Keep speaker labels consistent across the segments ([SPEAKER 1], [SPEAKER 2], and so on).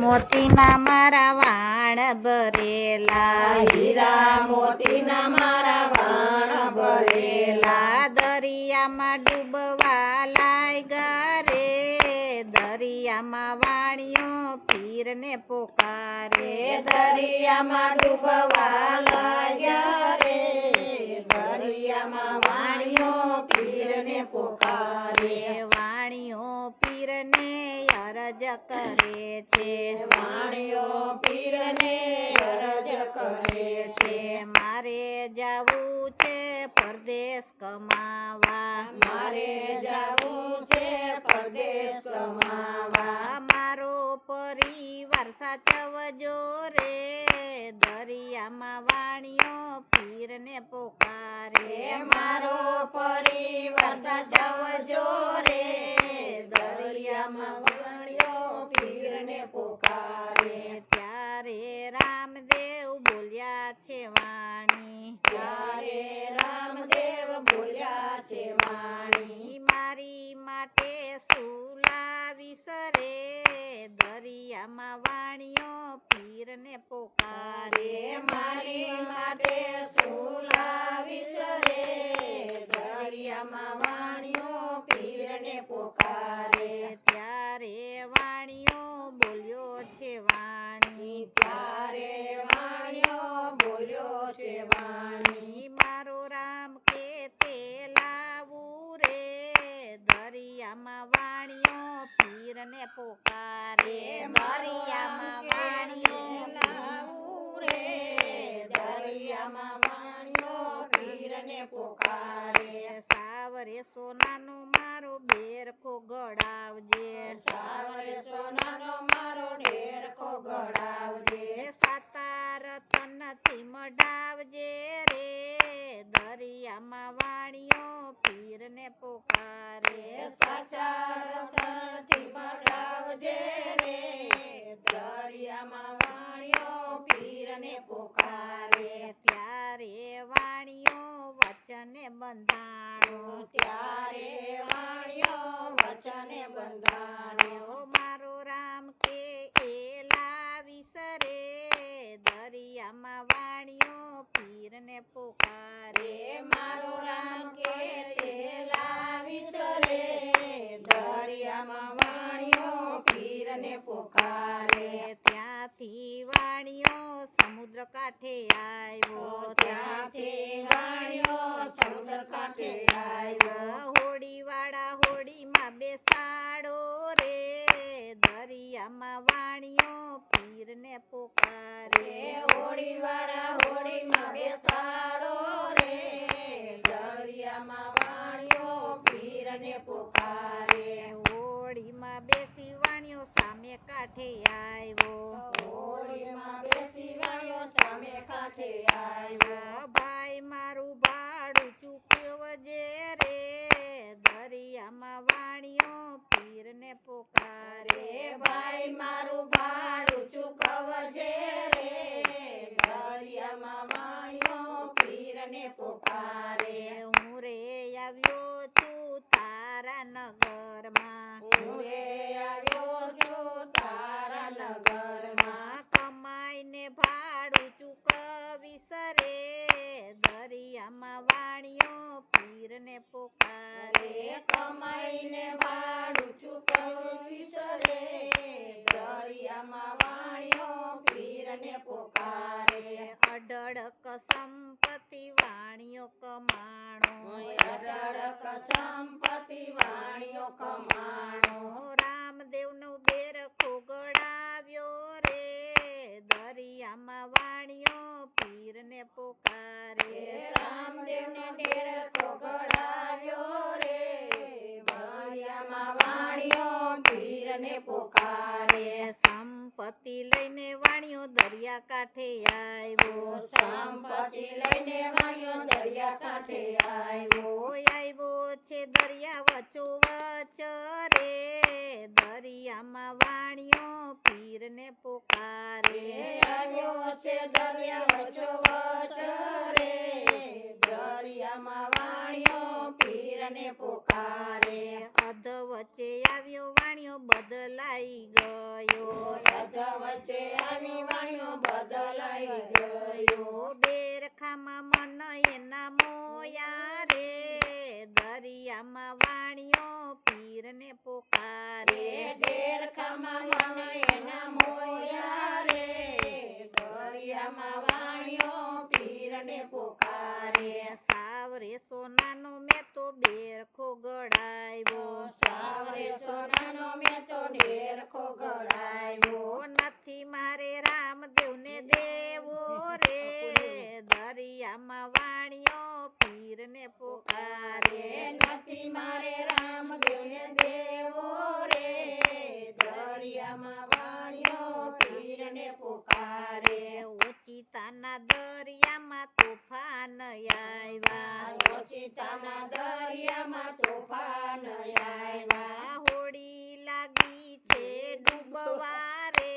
[SPEAKER 1] મોતીના મારા વાણ ભરેલા.
[SPEAKER 2] હીરા મોતીના મારા વાણ ભરેલા.
[SPEAKER 1] દરિયામાં ડૂબવા લાગ્યા રે દરિયામાં વાણીઓ પીરને પોકારે.
[SPEAKER 2] દરિયામાં ડૂબવા લાગ્યા રે દરિયામાં વાણીઓ પીરને પોકારે.
[SPEAKER 1] કરે છે.
[SPEAKER 2] વાણીઓ પીરને અરજ કરે છે.
[SPEAKER 1] મારે જાવું છે પરદેશ કમાવા.
[SPEAKER 2] મારે જાવું છે પરદેશ કમાવા.
[SPEAKER 1] મારો પરિવાર સાચવજો રે દરિયામાં વાણીઓ પીરને પોકારે.
[SPEAKER 2] મારો પરિવાર સાચવજો રે દરિયામાં વાણીઓ પોકારે.
[SPEAKER 1] ત્યારે રામદેવ બોલ્યા છે વાણી.
[SPEAKER 2] ત્યારે રામદેવ બોલ્યા છે વાણી.
[SPEAKER 1] મારી માટે શું લાવીશ દરિયામાં વાણીઓ પીરને પોકારે.
[SPEAKER 2] મારી માટે શું લાવીશ રે દરિયામાં વાણીઓ પીરને પોકારે.
[SPEAKER 1] પીરને પોકારે દરિયામાં
[SPEAKER 2] પાણી રે દરિયામાં
[SPEAKER 1] સાવરે સોનાનો મારો બેરખો ગળાવજે.
[SPEAKER 2] સાવરે સોનાનો મારો બેરખો ગળાવજે.
[SPEAKER 1] સાતાર તનથી મડાવજે રે. દરિયામાં વાણીઓ પીરને પોકારે.
[SPEAKER 2] સાચા રતનથી મડાવજે રે.
[SPEAKER 1] કાંઠે આવ્યો
[SPEAKER 2] ત્યાંથી વાણીઓ સમુદ્ર કાંઠે આવ્યો.
[SPEAKER 1] હોડી વાળા હોડીમાં બેસાડો રે દરિયામાં વાણીઓ પીરને પોકારે.
[SPEAKER 2] હોડી વાળા હોડીમાં બેસાડો રે દરિયામાં વાણીઓ પીરને પોકારે.
[SPEAKER 1] હોડીમાં બેસી વાણીઓ સામે કાંઠે આવ્યો.
[SPEAKER 2] હોડીમાં સામે કાંઠે આવ્યો.
[SPEAKER 1] ભાઈ મારું ભાડું ચૂકવજે રે. દરિયામાં વાણીઓ પીરને પોકારે.
[SPEAKER 2] ભાઈ મારું ભાડું ચૂકવજે રે. દરિયામાં વાણીઓ પીરને પોકારે.
[SPEAKER 1] પોકારે
[SPEAKER 2] કમાઈને ભાડું ચૂકવશી સરે દરિયામાં વાણીઓ પીરને પોકારે
[SPEAKER 1] અડળક સંપત્તિ વાણીઓ કમાણો
[SPEAKER 2] અઢળક સંપત્તિ વાણીઓ કમાણો
[SPEAKER 1] સંપત્તિ લઈને વાણિયો દરિયા કાંઠે આવ્યો
[SPEAKER 2] સંપત્તિ લઈને વાણિયો દરિયા કાંઠે આવ્યો
[SPEAKER 1] આવ્યો છે દરિયા વચો વચ રે દરિયામાં વાણિયો પીરને પોકારે.
[SPEAKER 2] આવ્યો છે દરિયા વચો વચ રે દરિયામાં વાણિયો પીરને પોકારે.
[SPEAKER 1] અધ વચ્ચે આવ્યો વાણિયો બદલાઈ ગયો.
[SPEAKER 2] અધ વચ્ચે આવી વાણીઓ બદલાઈ ગયો.
[SPEAKER 1] બેરખામાં મન એના મોયા રે દરિયામાં વાણીઓ પીરને પોકારે.
[SPEAKER 2] ડેરખામાં મન એના મોયા પોકારે
[SPEAKER 1] નથી મારે રામદેવને દેવો રે. દરિયામાં વાણીઓ પીરને પોકારે. ઓચિતાના દરિયામાં તોફાન આવ્યા
[SPEAKER 2] ઓચિતાના દરિયામાં તોફાન આવ્યા
[SPEAKER 1] હોડી લાગી છે ડૂબવા રે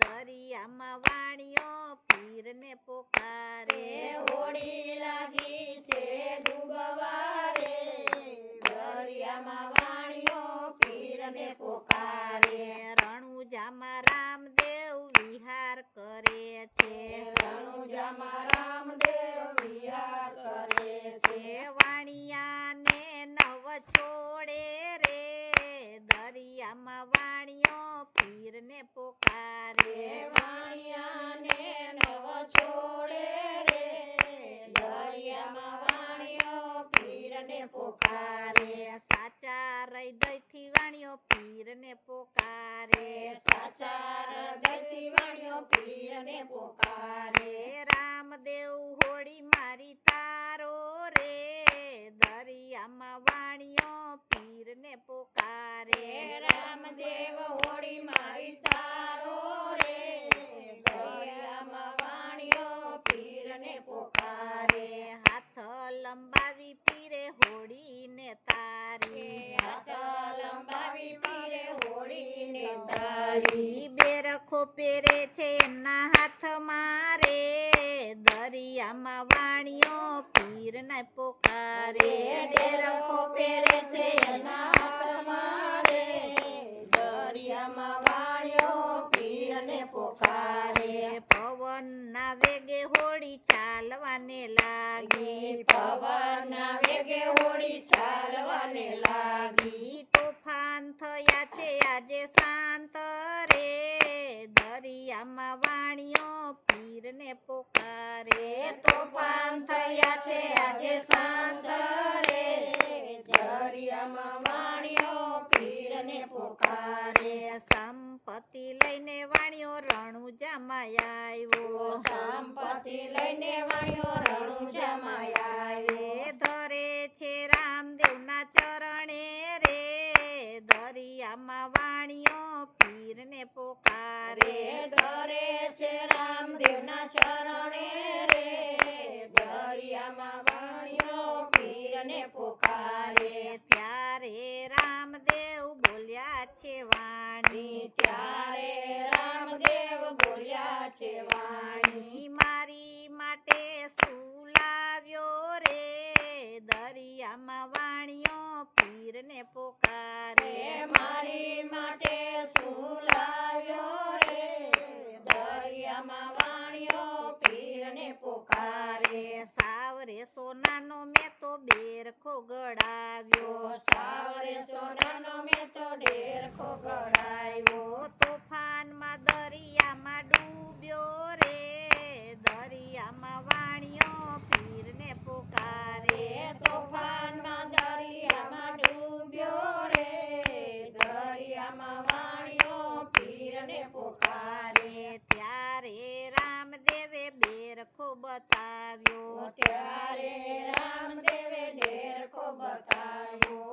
[SPEAKER 1] દરિયામાં વાણીઓ પીરને પોકારે. પીરે હોળીને તારી
[SPEAKER 2] લંબાવી પીરે હોળીને તારી.
[SPEAKER 1] બેરખો પેરે છે એના હાથ મારે દરિયામાં વાણીઓ પીરને પોકારે.
[SPEAKER 2] રે ડેરખો પહેરે છે એના હાથ મારે દરિયામાં વાણીઓ પીરને પોકારે.
[SPEAKER 1] પવનના વેગે હોળી ચાલવાને લાગી.
[SPEAKER 2] પવનના વેગે હોળી ચાલવાને લાગી.
[SPEAKER 1] તોફાન થયા છે આજે શાંત રે. દરિયામાં વાણીઓ પીરને પોકારે.
[SPEAKER 2] તોફાન થયા છે આજે શાંત રે
[SPEAKER 1] ધરે છે રામદેવના ચરણે રે. દરિયામાં વાણીઓ પીરને પોકારે. ત્યારે રામદેવ બોલ્યા છે વાણી.
[SPEAKER 2] ત્યારે રામદેવ બોલ્યા છે વાણી.
[SPEAKER 1] મારી માટે શું લાવ્યો રે. દરિયામાં વાણિયો પીરને પોકારે.
[SPEAKER 2] મારી માટે પોકારે
[SPEAKER 1] સાવરે સોનાનો મેં તો બેરખો ગળાવ્યો
[SPEAKER 2] સાવરે સોનાનો મેં તો ડેરખો ગળાવ્યો
[SPEAKER 1] તોફાનમાં દરિયામાં ડૂબ્યો રે. દરિયામાં વાણિયો પીરને પોકારે
[SPEAKER 2] રે તોફાનમાં દરિયામાં ડૂબ્યો રે દરિયામાં વાણીઓ પીરને પોકારે
[SPEAKER 1] ત્યારે રામદેવે બેરખો બતાવ્યો
[SPEAKER 2] ત્યારે રામદેવે ડેરકો બતાવ્યો.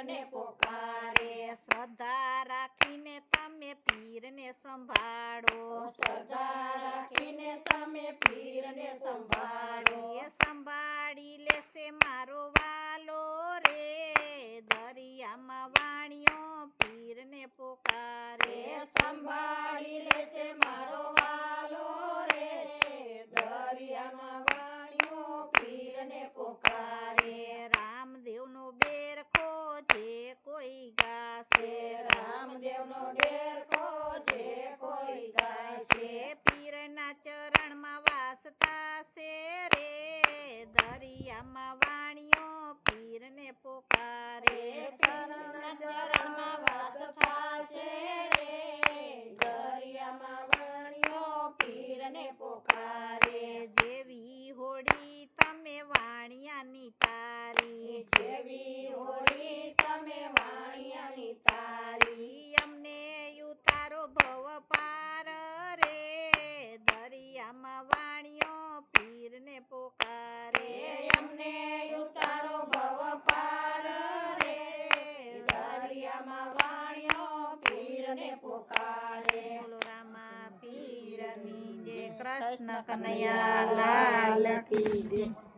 [SPEAKER 1] પીરને પોકારે. શ્રદ્ધા રાખીને તમે પીરને સંભાળો.
[SPEAKER 2] શ્રદ્ધા રાખીને તમે પીરને સંભાળો.
[SPEAKER 1] સંભાળી લેશે મારો વાલો રે. દરિયામાં વાણીઓ પીરને પોકારે.
[SPEAKER 2] સંભાળી
[SPEAKER 1] કનૈયા લાલ કી જય